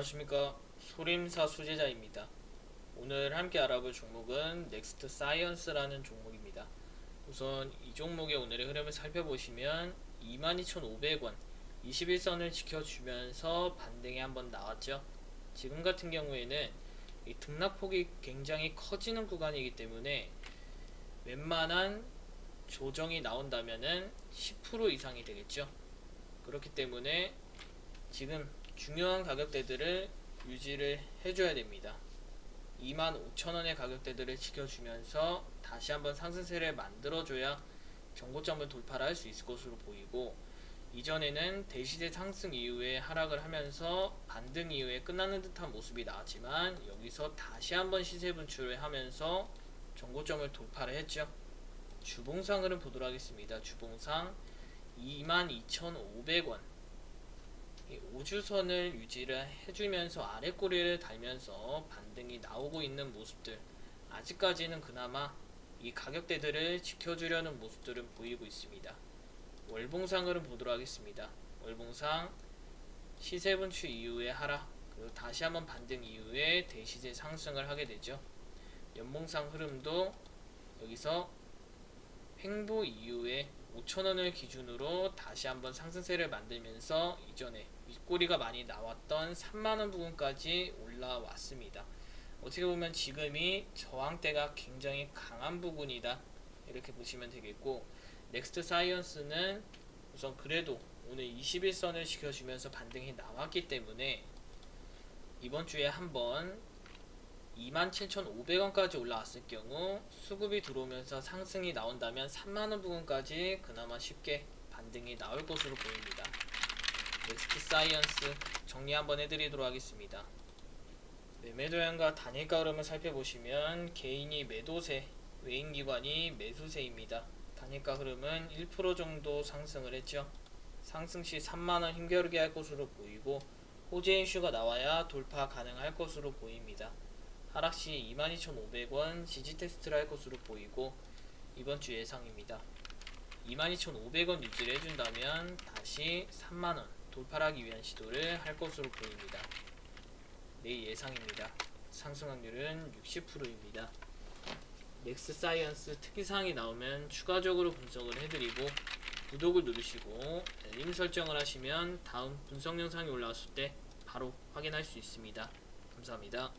안녕하십니까 소림사 수제자입니다. 오늘 함께 알아볼 종목은 넥스트 사이언스라는 종목입니다. 우선 이 종목의 오늘의 흐름을 살펴보시면 22,500원 21선을 지켜주면서 반등이 한번 나왔죠. 지금 같은 경우에는 이 등락폭이 굉장히 커지는 구간이기 때문에 웬만한 조정이 나온다면은 10% 이상이 되겠죠. 그렇기 때문에 지금 중요한 가격대들을 유지를 해줘야 됩니다. 25,000원의 가격대들을 지켜주면서 다시 한번 상승세를 만들어줘야 정고점을 돌파를 할 수 있을 것으로 보이고 이전에는 대시대 상승 이후에 하락을 하면서 반등 이후에 끝나는 듯한 모습이 나왔지만 여기서 다시 한번 시세 분출을 하면서 정고점을 돌파를 했죠. 주봉상을 보도록 하겠습니다. 주봉상 22,500원 이 5주선을 유지를 해주면서 아래 꼬리를 달면서 반등이 나오고 있는 모습들 아직까지는 그나마 이 가격대들을 지켜주려는 모습들은 보이고 있습니다. 월봉상을 보도록 하겠습니다. 월봉상 시세 분출 이후에 하락 그리고 다시 한번 반등 이후에 대시제 상승을 하게 되죠. 연봉상 흐름도 여기서 횡보 이후에 5천원을 기준으로 다시 한번 상승세를 만들면서 이전에 윗꼬리가 많이 나왔던 3만원 부분까지 올라왔습니다. 어떻게 보면 지금이 저항대가 굉장히 강한 부분이다. 이렇게 보시면 되겠고, 넥스트 사이언스는 우선 그래도 오늘 21선을 지켜주면서 반등이 나왔기 때문에 이번 주에 한번 27,500원까지 올라왔을 경우 수급이 들어오면서 상승이 나온다면 3만원 부분까지 그나마 쉽게 반등이 나올 것으로 보입니다. 넥스트 사이언스 정리 한번 해드리도록 하겠습니다. 매매 도형과 단일가 흐름을 살펴보시면 개인이 매도세, 외인기관이 매수세입니다. 단일가 흐름은 1% 정도 상승을 했죠. 상승 시 3만원 힘겨루게 할 것으로 보이고 호재 이슈가 나와야 돌파 가능할 것으로 보입니다. 하락 시 22,500원 지지 테스트를 할 것으로 보이고 이번 주 예상입니다. 22,500원 유지를 해준다면 다시 3만원 돌파하기 위한 시도를 할 것으로 보입니다. 내일 예상입니다. 상승 확률은 60%입니다. 넥스 사이언스 특이사항이 나오면 추가적으로 분석을 해드리고 구독을 누르시고 알림 설정을 하시면 다음 분석 영상이 올라왔을 때 바로 확인할 수 있습니다. 감사합니다.